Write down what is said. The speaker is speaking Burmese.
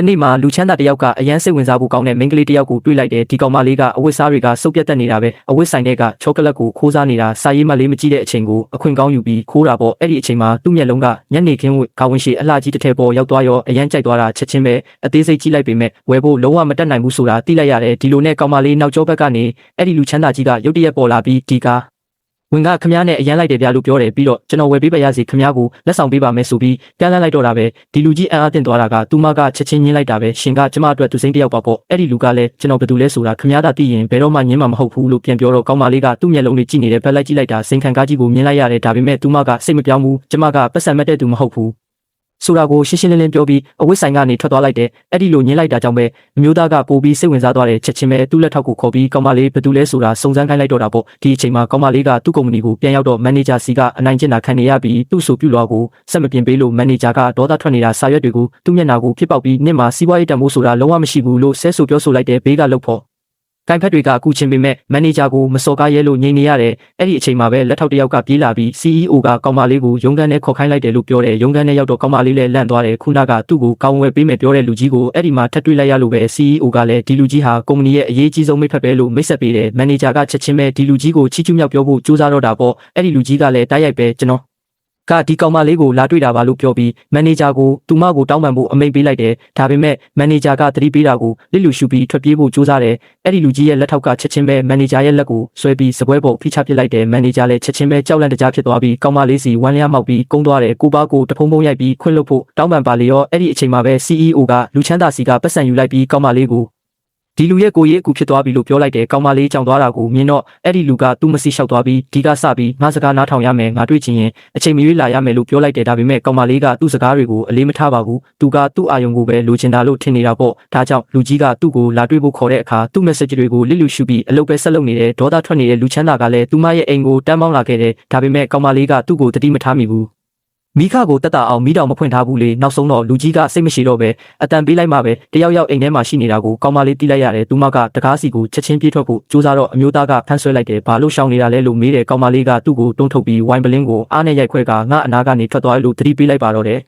တနေ့မှာလူချမ်းသာတစ်ယောက်ကအရန်စိတ်ဝင်စားဖို့ကောင်းတဲ့မိန်းကလေးတစ်ယောက်ကိုတွေ့လိုက်တယ်ဒီကောင်မလေးကအဝတ်စားတွေကစုပ်ပြတ်တက်နေတာပဲအဝတ်ဆိုင်တွေကချောကလက်ကိုခိုးစားနေတာစာရေးမလေးမကြည့်တဲ့အချိန်ကိုအခွင့်ကောင်းယူပြီးခိုးတာပေါ့အဲ့ဒီအချိန်မှာသူ့မျက်လုံးကညနေခင်းဝခေါဝင်ရှိအလှကြီးတစ်ထည်ပေါ်ရောက်သွားရောအရန်ကြိုက်သွားတာချက်ချင်းပဲအသေးစိတ်ကြည့်လိုက်ပေမဲ့ဝယ်ဖို့လုံးဝမတက်နိုင်ဘူးဆိုတာသိလိုက်ရတယ်ဒီလိုနဲ့ကောင်မလေးနောက်ကျောဘက်ကနေအဲ့ဒီလူချမ်းသာကြီးကရုတ်တရက်ပေါ်လာပြီးဒီကား ဝင်ကခမားနဲ့အရန်လိုက်တယ်ဗျာလို့ပြောတယ်ပြီးတော့ကျွန်တော်ဝယ်ပေးပါရစီခမားကိုလက်ဆောင်ပေးပါမယ်ဆိုပြီးပြန်လန်းလိုက်တော့တာပဲဒီလူကြီးအံ့အားသင့်သွားတာကသူမကချက်ချင်းညင်းလိုက်တာပဲရှင်ကကျမအတွက်သူစိမ့်တယောက်ပါပေါ့အဲ့ဒီလူကလည်းကျွန်တော်ဘယ်သူလဲဆိုတာခမားသာသိရင်ဘယ်တော့မှညင်းမှာမဟုတ်ဘူးလို့ပြန်ပြောတော့ကောင်းမလေးကသူ့မျက်လုံးလေးကြည့်နေတဲ့ဘက်လိုက်ကြည့်လိုက်တာစိန်ခံကားကြီးကိုမြင်လိုက်ရတယ်ဒါပေမဲ့သူမကစိတ်မပြောင်းဘူးကျမကပတ်စံမဲ့တဲ့သူမဟုတ်ဘူး ဆိုတာကိုရှင်းရှင်းလင်းလင်းပြောပြီးအဝတ်ဆိုင်ကနေထွက်သွားလိုက်တယ်အဲ့ဒီလိုညင်းလိုက်တာကြောင့်ပဲအမျိုးသားကပိုပြီးစိတ်ဝင်စားသွားတဲ့ချက်ချင်းပဲသူ့လက်ထောက်ကိုခေါ်ပြီးကောင်းမလေးဘယ်သူလဲဆိုတာစုံစမ်းခိုင်းလိုက်တော့တာပေါ့ဒီအချိန်မှာကောင်းမလေးကသူ့ကုမ္ပဏီကိုပြန်ရောက်တော့မန်နေဂျာစီကအနိုင်ကျင့်တာခံနေရပြီးသူ့ဆိုပြုလွှာကိုစက်မပြင်ပေးလို့မန်နေဂျာကဒေါသထွက်နေတာစာရွက်တွေကိုသူ့မျက်နှာကိုဖြစ်ပေါက်ပြီးနင့်မှာစီးပွားရေးတန်ဖိုးဆိုတာလုံးဝမရှိဘူးလို့ဆဲဆိုပြောဆိုလိုက်တဲ့ဘေးကလှုပ်ဖို့ ကိုင်ဖက်တွေကအခုချင်းပေမဲ့မန်နေဂျာကိုမစော်ကားရဲလို့ညင်နေရတယ်အဲ့ဒီအချိန်မှာပဲလက်ထောက်တစ်ယောက်ကပြေးလာပြီး CEO ကကောင်မလေးကိုရုံးခန်းထဲခေါ်ခိုင်းလိုက်တယ်လို့ပြောတယ်ရုံးခန်းထဲရောက်တော့ကောင်မလေးလည်းလန့်သွားတယ်ခုနကသူ့ကိုကောင်းဝယ်ပေးမယ်ပြောတဲ့လူကြီးကိုအဲ့ဒီမှာထပ်တွေ့လိုက်ရလို့ပဲ CEO ကလည်းဒီလူကြီးဟာကုမ္ပဏီရဲ့အရေးကြီးဆုံးမိတ်ဖက်ပဲလို့မိတ်ဆက်ပေးတယ်မန်နေဂျာကချက်ချင်းပဲဒီလူကြီးကိုချီးကျူးမြောက်ပြောဖို့ကြိုးစားတော့တာပေါ့အဲ့ဒီလူကြီးကလည်းတိုက်ရိုက်ပဲကျွန်တော် ကဒီကောင်မလေးကိုလာတွေ့တာပါလို့ပြောပြီးမန်နေဂျာကိုသူမကိုတောင်းပန်ဖို့အမိန့်ပေးလိုက်တယ်ဒါပေမဲ့မန်နေဂျာကသတိပေးတာကိုလစ်လူရှုပြီးထွက်ပြေးဖို့ကြိုးစားတယ်အဲ့ဒီလူကြီးရဲ့လက်ထောက်ကချက်ချင်းပဲမန်နေဂျာရဲ့လက်ကိုဆွဲပြီးစပွဲပေါ်ဖိချပစ်လိုက်တယ်မန်နေဂျာလည်းချက်ချင်းပဲကြောက်လန့်တကြားဖြစ်သွားပြီးကောင်မလေးစီဝမ်းလျားမောက်ပြီးကုန်းသွားတယ်ကိုပါကိုတဖုံဖုံရိုက်ပြီးခွင့်လွတ်ဖို့တောင်းပန်ပါလေရောအဲ့ဒီအချိန်မှာပဲ CEO ကလူချမ်းသာစီကပတ်စံယူလိုက်ပြီးကောင်မလေးကို ဒီလူရဲ့ကိုရေးအကူဖြစ်သွားပြီလို့ပြောလိုက်တယ်ကောင်မလေးကြောင်သွားတာကိုမြင်တော့အဲ့ဒီလူကသူ့မစီလျှောက်သွားပြီးဒီကစပြီးငါစကားနားထောင်ရမယ်ငါတွေ့ချင်ရင်အချိန်မရွေးလာရမယ်လို့ပြောလိုက်တယ်ဒါပေမဲ့ကောင်မလေးကသူ့စကားတွေကိုအလေးမထားပါဘူးသူကသူ့အာယုံကိုပဲလိုချင်တာလို့ထင်နေတာပေါ့ဒါကြောင့်လူကြီးကသူ့ကိုလာတွေ့ဖို့ခေါ်တဲ့အခါသူ့ message တွေကိုလစ်လူရှုပြီးအလုပ်ပဲဆက်လုပ်နေတဲ့ဒေါသထွက်နေတဲ့လူချမ်းသာကလည်းသူမရဲ့အိမ်ကိုတန်းပေါင်းလာခဲ့တယ်ဒါပေမဲ့ကောင်မလေးကသူ့ကိုတတိမထားမိဘူး မိခကိုတက်တာအောင်မိတော်မဖွင့်ထားဘူးလေနောက်ဆုံးတော့လူကြီးကစိတ်မရှိတော့ပဲအတန်ပေးလိုက်မှပဲတယောက်ယောက်အိမ်ထဲမှာရှိနေတာကိုကောင်းမလေးတီးလိုက်ရတယ်သူမကတကားစီကိုချက်ချင်းပြေးထွက်ဖို့ကြိုးစားတော့အမျိုးသားကဖမ်းဆွဲလိုက်တယ်ဘာလို့ရှောင်နေတာလဲလို့မေးတယ်ကောင်းမလေးကသူ့ကိုတွန်းထုတ်ပြီးဝိုင်ပလင်းကိုအားနဲ့ရိုက်ခွဲကငါအနာကနေထွက်သွားလို့သတိပေးလိုက်ပါတော့တယ်